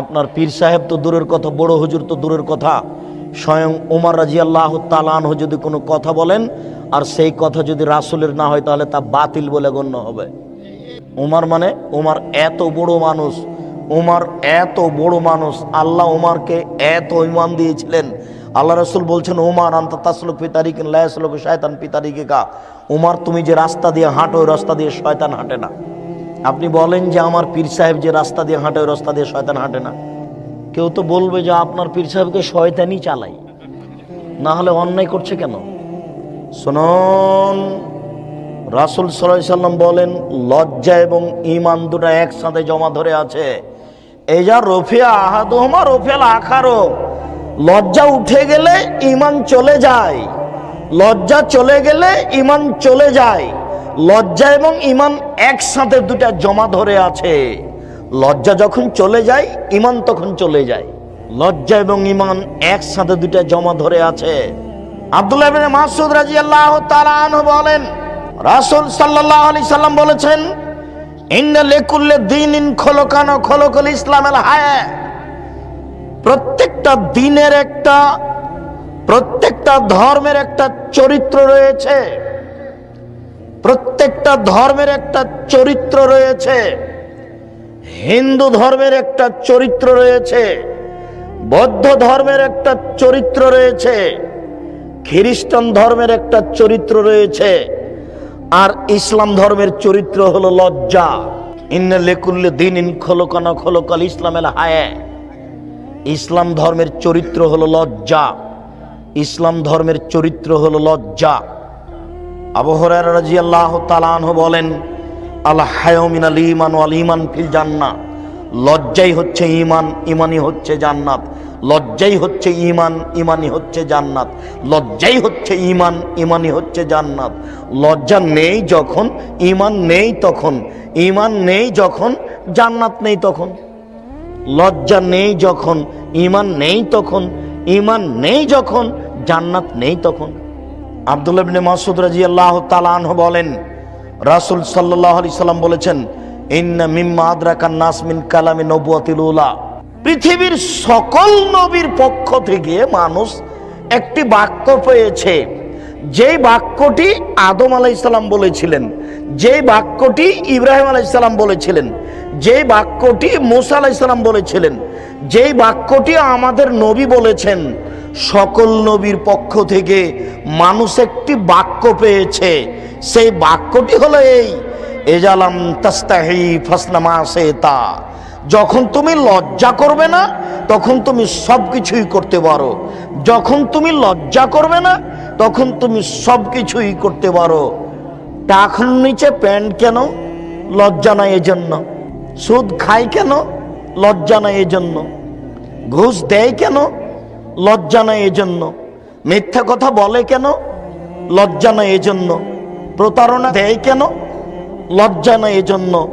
আপনার পীর সাহেব তো দূরের কথা, বড় হুজুর তো দূরের কথা। স্বয়ং ওমর রাজি আল্লাহ তালানহ যদি কোনো কথা বলেন, আর সেই কথা যদি রাসুলের না হয়, তাহলে তা বাতিল বলে গণ্য হবে। ওমার মানে ওমার এত বড় মানুষ ওমার এত বড় মানুষ, আল্লাহ ওমারকে এত ইমান দিয়েছিলেন। আল্লাহ রসুল বলছেন ওমার আন্তা তাসলুক পিতারিক লায়াসলুক শয়তান পিতারিকে কা ওমার তুমি যে রাস্তা দিয়ে হাঁটো, ওই রাস্তা দিয়ে শয়তান হাঁটে না। আপনি বলেন যে আমার পীর সাহেব যে রাস্তা দিয়ে হাঁটে, ওই রাস্তা দিয়ে শয়তান হাঁটে না। কেউ তো বলবে যে আপনার পীর সাহেবকে শয়তানই চালাই। না হলে অন্যায় করছে কেন? শুনুন, রাসুল সাল্লাম বলেন, লজ্জা এবং ইমান দুটা একসাথে জমা ধরে আছে। এই যা রফিয়া আহাদুহমা, রফিয়াল আখারো। লজ্জা উঠে গেলে ইমান চলে যায়। লজ্জা চলে গেলে ইমান চলে যায়। লজ্জা এবং ইমান একসাথে দুটা জমা ধরে আছে। লজ্জা যখন চলে যায় ইমান তখন চলে যায়। লজ্জা এবং ইমান একসাথে দুটা জমা ধরে আছে। আব্দুল্লাহ মাসুদ রাদিয়াল্লাহু তাআলা আনহু বলেন, রাসূল সাল্লাল্লাহু আলাইহি সাল্লাম বলেছেন, ইন্না লিকুল্লি দীনিন খলকান খলকল ইসলামেল হায়া। প্রত্যেকটা দিনের একটা, প্রত্যেকটা ধর্মের একটা চরিত্র রয়েছে। প্রত্যেকটা ধর্মের একটা চরিত্র রয়েছে। হিন্দু ধর্মের একটা চরিত্র রয়েছে। বৌদ্ধ ধর্মের একটা চরিত্র রয়েছে। খ্রিস্টান ধর্মের একটা চরিত্র রয়েছে। আর ইসলাম ধর্মের চরিত্র হলো লজ্জা। ইন্না লেকুল্লে দিন ইন খোলকানা খোলকাল ইসলামের হায়। ইসলাম ধর্মের চরিত্র হলো লজ্জা। ইসলাম ধর্মের চরিত্র হলো লজ্জা। আবহরার রাজি আল্লাহ তালানহ বলেন, আল হায়মিন আল ইমান আল ইমান ফিল জান্না লজ্জাই হচ্ছে ইমান ইমানই হচ্ছে জান্নাত। লজ্জাই হচ্ছে ইমান ইমানই হচ্ছে জান্নাত। লজ্জাই হচ্ছে ইমান ইমানই হচ্ছে জান্নাত। লজ্জা নেই যখন ইমান নেই তখন ইমান নেই যখন, জান্নাত নেই তখন। লজ্জা নেই যখন ইমান নেই তখন ইমান নেই যখন, জান্নাত নেই তখন। আব্দুল্লাহ ইবনে মাসুদ রাদিয়াল্লাহু তাআলা আনহু বলেন, রাসূল সাল্লাল্লাহু আলাইহি সাল্লাম বলেছেন, ইন্না মিম্মা আদরাকান নাস মিন কালামি নবুয়াতিল উলা। পৃথিবীর সকল নবীর পক্ষ থেকে মানুষ একটি বাক্য পেয়েছে। যেই বাক্যটি আদম আলাইসাল্লাম বলেছিলেন, যেই বাক্যটি ইব্রাহিম আলাইসাল্লাম বলেছিলেন যেই বাক্যটি মুসা আলাইসাল্লাম বলেছিলেন, যেই বাক্যটি আমাদের নবী বলেছেন, সকল নবীর পক্ষ থেকে মানুষ একটি বাক্য পেয়েছে। সেই বাক্যটি হলো এই, এজালাম তাস্তাহি ফাসনামা সেতা। যখন তুমি লজ্জা করবে না, তখন তুমি সব কিছুই করতে পারো। যখন তুমি লজ্জা করবে না, তখন তুমি সব কিছুই করতে পারো। টাকার নিচে প্যান্ট কেন? লজ্জা নাই এজন্য। সুদ খায় কেন? লজ্জা নাই এজন্য। ঘুষ দেয় কেন? লজ্জা নাই এজন্য। মিথ্যা কথা বলে কেন? লজ্জা নাই এজন্য। প্রতারণা দেয় কেন? লজ্জা নাই এজন্য।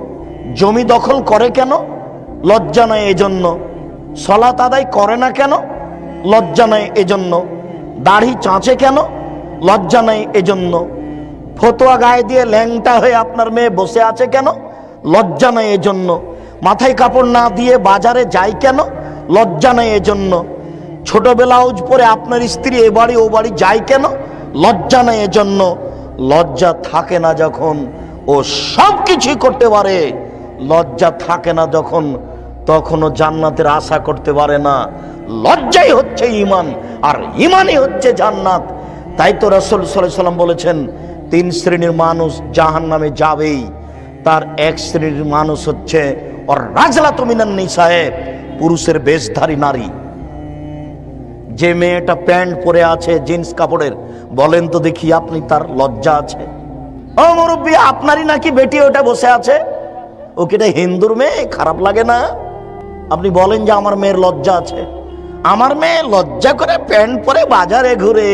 জমি দখল করে কেন? লজ্জা নাই এজন্য। সলাত আদায় করে না কেন? লজ্জা নাই এজন্য। দাড়ি চাঁচে কেন? লজ্জা নাই এজন্য। ফতোয়া গায়ে দিয়ে ল্যাংটা হয়ে আপনার মেয়ে বসে আছে কেন? লজ্জা নাই এজন্য। মাথায় কাপড় না দিয়ে বাজারে যায় কেন? লজ্জা নাই এজন্য। ছোট ব্লাউজ পরে আপনার স্ত্রী এ বাড়ি ও বাড়ি যায় কেন? লজ্জা নাই এজন্য। লজ্জা থাকে না যখন ও সব কিছুই করতে পারে। লজ্জা থাকে না যখন তখনও জান্নাতের আশা করতে পারে না। লজ্জাই হচ্ছে ইমান আর ইমানই হচ্ছে জান্নাত। তাই তো রসুল সাল্লাম বলেছেন, তিন শ্রেণির মানুষ জাহান নামে যাবেই। তার এক শ্রেণির মানুষ হচ্ছে ওর রাজলা তুমিনান্নি সাহেব পুরুষের বেশধারী নারী। যে মেয়েটা প্যান্ট পরে আছে, জিন্স কাপড়ের, বলেন তো দেখি আপনি তার লজ্জা আছে? ও মুরব্বী, আপনারই নাকি বেটি ওটা বসে আছে? ও কি এটা হিন্দুর মেয়ে? খারাপ লাগে না? আপনি বলেন যে আমার মেয়ের লজ্জা আছে। আমার মেয়ে লজ্জা করে প্যান্ট পরে বাজারে ঘুরে।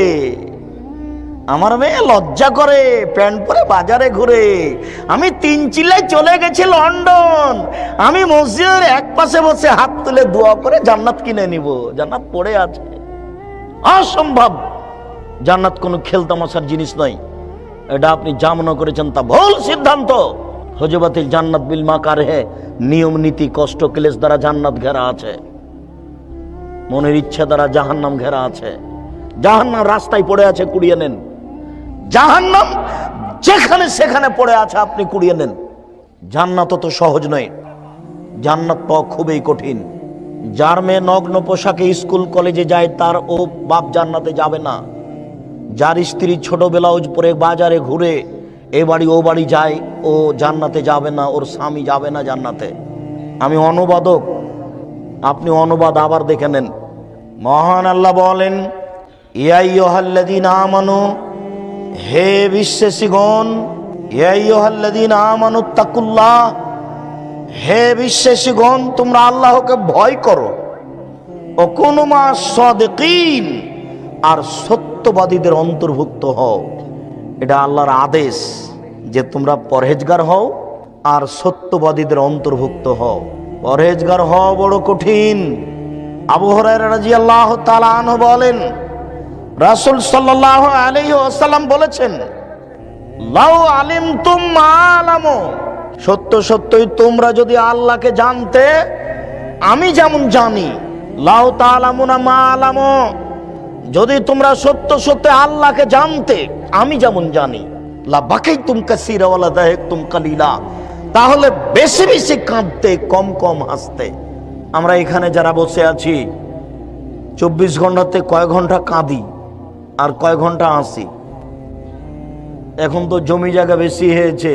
আমার মেয়ে লজ্জা করে, প্যান্ট পরে বাজারে ঘুরে। আমি তিন চিল্লায় চলে গেছি লন্ডন। আমি মসজিদের এক পাশে বসে হাত তুলে দোয়া করে জান্নাত কিনে নিব। জান্নাত পড়ে আছে। অসম্ভব! জান্নাত কোনো খেলতামশার জিনিস নয়। এটা আপনি যা মনে করেছেন তা ভুল সিদ্ধান্ত। হজবাতিল জান্নাত বিল মাকার হে, নিয়ম, নীতি, কষ্ট, ক্লেশ দ্বারা জান্নাত ঘেরা আছে। মনের ইচ্ছা দ্বারা জাহান্নাম ঘেরা আছে। জাহান্নাম রাস্তায় পড়ে আছে, কুড়িয়ে নেন। জাহান্নাম, যেখানে সেখানে পড়ে আছে, আপনি কুড়িয়ে নেন। জান্নাত তো সহজ নয়। জান্নাত পাওয়া খুবই কঠিন। যার মেয়ে নগ্ন পোশাকে স্কুল, কলেজে যায়, তার ও বাপ জান্নাতে যাবে না। যার স্ত্রী ছোট ব্লাউজ পরে বাজারে ঘুরে, এ বাড়ি, ও বাড়ি যায়, ও জান্নাতে যাবে না, ওর স্বামী যাবে না জান্নাতে। আমি অনুবাদক। আপনি অনুবাদ আবার দেখে নেন। মহান আল্লাহ বলেন ইয়াইয়ুহাল্লাযীন আমানু হে বিশ্বাসীগণ ইয়াইয়ুহাল্লাযীন আমানু তাকুল্লাহ। হে বিশ্বাসীগণ, তোমরা আল্লাহকে ভয় করো। ও কোন আর সত্যবাদীদের অন্তর্ভুক্ত হও। এটা আল্লাহর আদেশ যে তোমরা পরহেজগার হও আর সত্যবাদীদের অন্তর্ভুক্ত হও। পরহেজগার হও বড় কঠিন। আবু রাজি আল্লাহ তাআলা আনহু বলেন রাসূল সাল্লাল্লাহু আলাইহি ওয়াসাল্লাম বলেছেন, লাউ আলিম তুম আলামো। সত্য সত্যই তোমরা যদি আল্লাহকে জানতে, আমি যেমন জানি, লাউ তালামুনা মা আলামো। যদি তোমরা সত্য সত্য আল্লাহকে জানতে, আমি যেমন জানি, লা বাকাই তুম কাসিরাওয়ালা তুম কালিলা। তাহলে বেশি বেশি কাঁদতে, কম কম হাসতে। আমরা এখানে যারা বসে আছি, চব্বিশ ঘন্টাতে কয় ঘণ্টা কাঁদি? আর কয় ঘণ্টা হাসি এখন তো জমি জায়গা বেশি হয়েছে।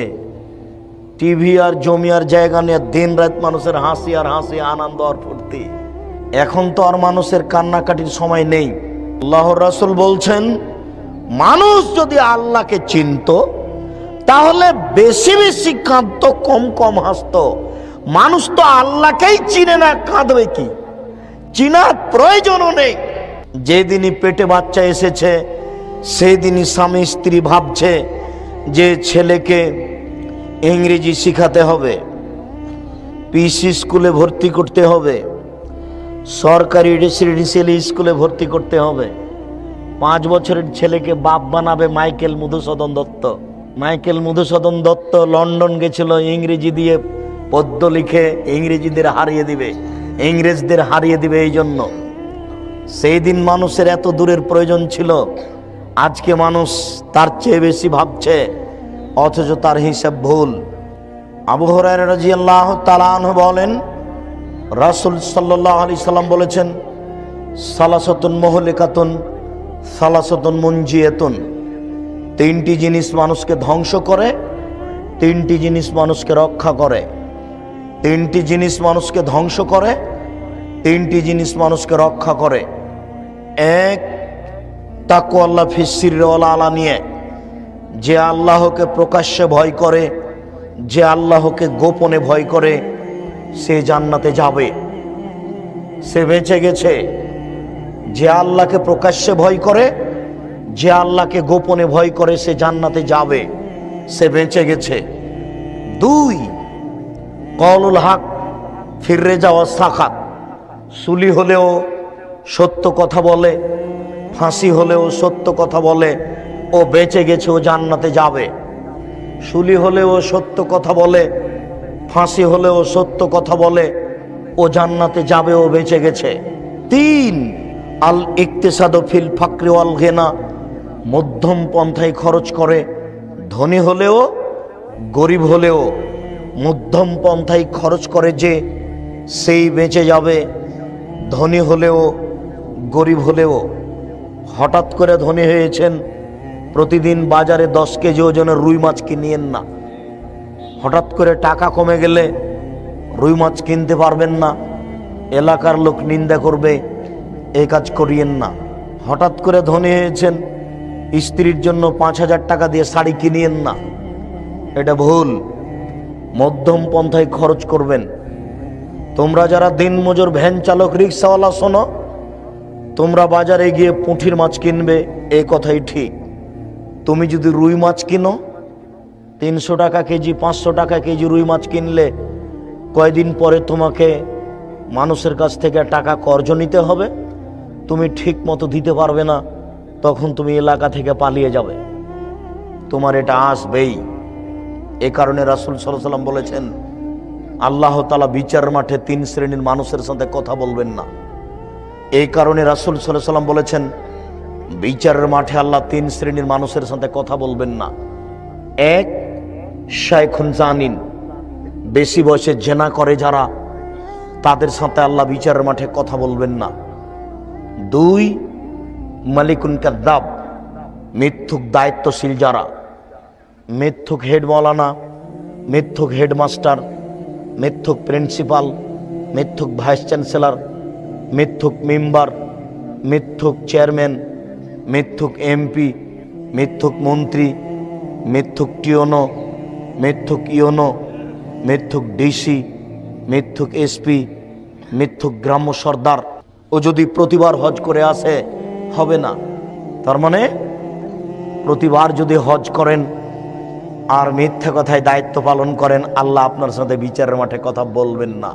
টিভি আর জমি আর জায়গা নিয়ে দিন রাত মানুষের হাসি আর হাসি, আনন্দ আর ফুর্তি। এখন তো আর মানুষের কান্নাকাটির সময় নেই। আল্লাহ রাসুল বলছেন, মানুষ যদি আল্লাহকে চিনত, তাহলে বেশি বেশি কাঁদতো, কম কম হাসতো। মানুষ তো আল্লাহকেই চিনে না, কাঁদবে কি? চিনার প্রয়োজনও নেই। যেদিনই পেটে বাচ্চা এসেছে সেই দিনই স্বামী স্ত্রী ভাবছে যে ছেলেকে ইংরেজি শিখাতে হবে, পিসি স্কুলে ভর্তি করতে হবে, সরকারি রেসিডেন্সিয়াল স্কুলে ভর্তি করতে হবে। পাঁচ বছরের ছেলেকে বাপ বানাবে Michael Madhusudan Dutt. Michael Madhusudan Dutt London গেছিল, ইংরেজি দিয়ে পদ্য লিখে ইংরেজিদের হারিয়ে দিবে, ইংরেজদের হারিয়ে দিবে এই জন্য। সেই দিন মানুষের এত দূরের প্রয়োজন ছিল। আজকে মানুষ তার চেয়ে বেশি ভাবছে, অথচ তার হিসাব ভুল। আবু হরাইরা রাদিয়াল্লাহু তাআলা আনহু বলেন, রাসূল আলাইহি সাল্লাম বলেছেন, সালাসাতুন মুহলিকাতুন, সালাসাতুন মুনজিয়াতুন। তিনটি জিনিস মানুষকে ধ্বংস করে, তিনটি জিনিস মানুষকে রক্ষা করে। তিনটি জিনিস মানুষকে ধ্বংস করে তিনটি জিনিস মানুষকে রক্ষা করে। এক তাকু আল্লাহ ফিসির আলা নিয়ে। যে আল্লাহকে প্রকাশ্যে ভয় করে, যে আল্লাহকে গোপনে ভয় করে, সে জান্নাতে যাবে। সে বেঁচে গেছে। যে আল্লাহকে প্রকাশ্যে ভয় করে, যে আল্লাহকে গোপনে ভয় করে, সে জান্নাতে যাবে। সে বেঁচে গেছে। দুই কলুল হাক ফিরে যাওয়া সাখাত। সুলি হলেও সত্য কথা বলে, ফাঁসি হলেও সত্য কথা বলে, ও বেঁচে গেছে ও জান্নাতে যাবে। সুলি হলেও সত্য কথা বলে, ফাঁসি হলেও সত্য কথা বলে, ও জান্নাতে যাবে ও বেঁচে গেছে। তিন, আল ইকতেসাদ ফিল ফাকরি ওয়াল ঘেনা মধ্যম পন্থায় খরচ করে, ধনী হলেও, গরিব হলেও, মধ্যম পন্থায় খরচ করে যে, সেই বেঁচে যাবে। ধনী হলেও, গরিব হলেও, হঠাৎ করে ধনী হয়েছেন, প্রতিদিন বাজারে দশ কেজি ওজনের রুই মাছ কিনিয়েন না। হঠাৎ করে টাকা কমে গেলে রুই মাছ কিনতে পারবেন না, এলাকার লোক নিন্দা করবে এই কাজ করিয়েন না। হঠাৎ করে ধনী হয়েছেন, স্ত্রীর জন্য পাঁচ হাজার টাকা দিয়ে শাড়ি কিনিয়েন না। এটা ভুল। মধ্যম পন্থায় খরচ করবেন। তোমরা যারা দিনমজুর ভ্যান চালক, রিক্সাওয়ালা শোনো, তোমরা বাজারে গিয়ে পুঁঠির মাছ কিনবে, এ কথাই ঠিক। তুমি যদি রুই মাছ কিনো, তিনশো টাকা কেজি, পাঁচশো টাকা কেজি রুই মাছ কিনলে কয়দিন পরে তোমাকে মানুষের কাছ থেকে টাকা কর্জ নিতে হবে? তুমি ঠিক মতো দিতে পারবে না, তখন তুমি এলাকা থেকে পালিয়ে যাবে। তোমার এটা আসবেই। এ কারণে রাসুল সাল্লাম বলেছেন আল্লাহ তালা বিচার মাঠে তিন শ্রেণির মানুষের সাথে কথা বলবেন না। এই কারণে রাসুল সাল্লাম বলেছেন, বিচারের মাঠে আল্লাহ তিন শ্রেণির মানুষের সাথে কথা বলবেন না। এক, শাইখুন জানিন। বেশি বয়সে জেনা করে যারা, তাদের সাথে আল্লাহ বিচারের মাঠে কথা বলবেন না। দুই, মালিকুন কাদ্দাব মিথ্যুক দায়িত্বশীল যারা, মিথ্যুক হেড মৌলানা মিথ্যুক হেডমাস্টার মিথ্যুক প্রিন্সিপাল, মিথ্যুক ভাইস চ্যান্সেলর, মিথ্যুক মেম্বার, মিথ্যুক চেয়ারম্যান, মিথ্যুক এমপি, মিথ্যুক মন্ত্রী, মিথ্যুক টিওনো, মিথ্যুক ইওনো, মিথ্যুক ডিসি, মিথ্যুক এসপি, মিথ্যুক গ্রাম্য সর্দার। ও যদি প্রতিবার হজ করে আসে, হবে না। তার মানে প্রতিবার যদি হজ করেন আর মিথ্যে কথায় দায়িত্ব পালন করেন, আল্লাহ আপনার সাথে বিচারের মাঠে কথা বলবেন না।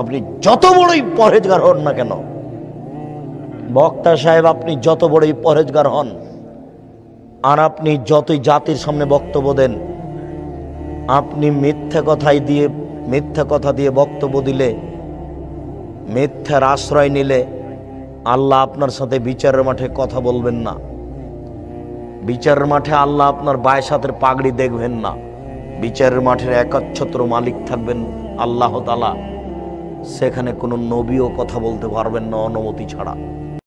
আপনি যত বড়ই পরেজগার হন না কেন, বক্তা সাহেব, আপনি যত বড়ই পরেজগার হন, আর আপনি যতই জাতির সামনে বক্তব্য দেন, আপনি মিথ্যে কথাই দিয়ে, মিথ্যে কথা দিয়ে বক্তব্য দিলে, মিথ্যার আশ্রয় নিলে, আল্লাহ আপনার সাথে বিচারের মাঠে কথা বলবেন না। বিচারের মাঠে আল্লাহ আপনার বায়ের সাথে পাগড়ি দেখবেন না। বিচারের মাঠের একচ্ছত্র মালিক থাকবেন আল্লাহ তালা সেখানে কোনো নবীও কথা বলতে পারবেন না অনুমতি ছাড়া।